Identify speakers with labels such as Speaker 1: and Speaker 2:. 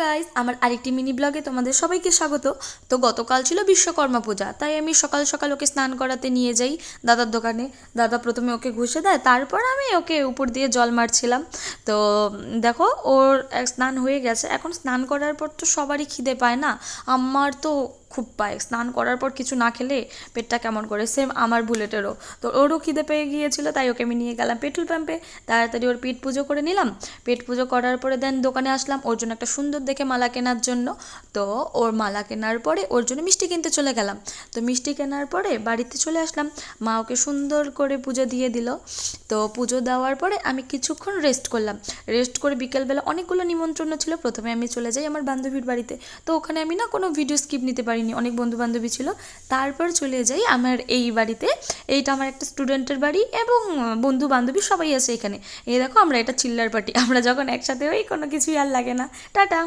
Speaker 1: Guys আমার আরেকটি mini ব্লগে তোমাদের সবাইকে স্বাগত। তো গতকাল ছিল বিশ্বকর্মা পূজা, তাই আমি সকাল সকাল ওকে স্নান করাতে নিয়ে যাই দাদার দোকানে। দাদা প্রথমে ওকে ঘুষে দেয়, তারপর আমি ওকে উপর দিয়ে জল মারছিলাম। তো দেখো, ওর স্নান হয়ে গেছে, এখন স্নান করার পর তো সবারই খিদে পায় না। আমার তো খুব পায়। স্নান করার পর কিছু না খেলে পেটটা কেমন করে? সেম আমার বুলেটেরও। তো ওরও খিদে পেয়ে গিয়েছিল, তাই ওকে আমি নিয়ে গেলাম পেট্রোল পাম্পে। তাড়াতাড়ি ওর পেট পুজো করে নিলাম। পেট পুজো করার পরে দেন দোকানে আসলাম ওর জন্য একটা সুন্দর দেখে মালা কেনার জন্য। তো ওর মালা কেনার পরে ওর জন্য মিষ্টি কিনতে চলে গেলাম। তো মিষ্টি কেনার পরে বাড়িতে চলে আসলাম। মা ওকে সুন্দর করে পুজো দিয়ে দিল। তো পুজো দেওয়ার পরে আমি কিছুক্ষণ রেস্ট করলাম। রেস্ট করে বিকেলবেলা অনেকগুলো নিমন্ত্রণ ছিল। প্রথমে আমি চলে যাই আমার বান্ধবীর বাড়িতে। তো ওখানে আমি না কোনো ভিডিও স্কিপ নিতে পারিনি, অনেক বন্ধু বান্ধবী ছিল। তারপর চলে যাই আমার এই বাড়িতে। এইটা আমার একটা স্টুডেন্টের বাড়ি এবং বন্ধু বান্ধবী সবাই আছে এখানে। এই দেখো, আমরা এটা চিল্লার পার্টি। আমরা যখন একসাথে হই, কোনো কিছুই আর লাগে না। টাটা!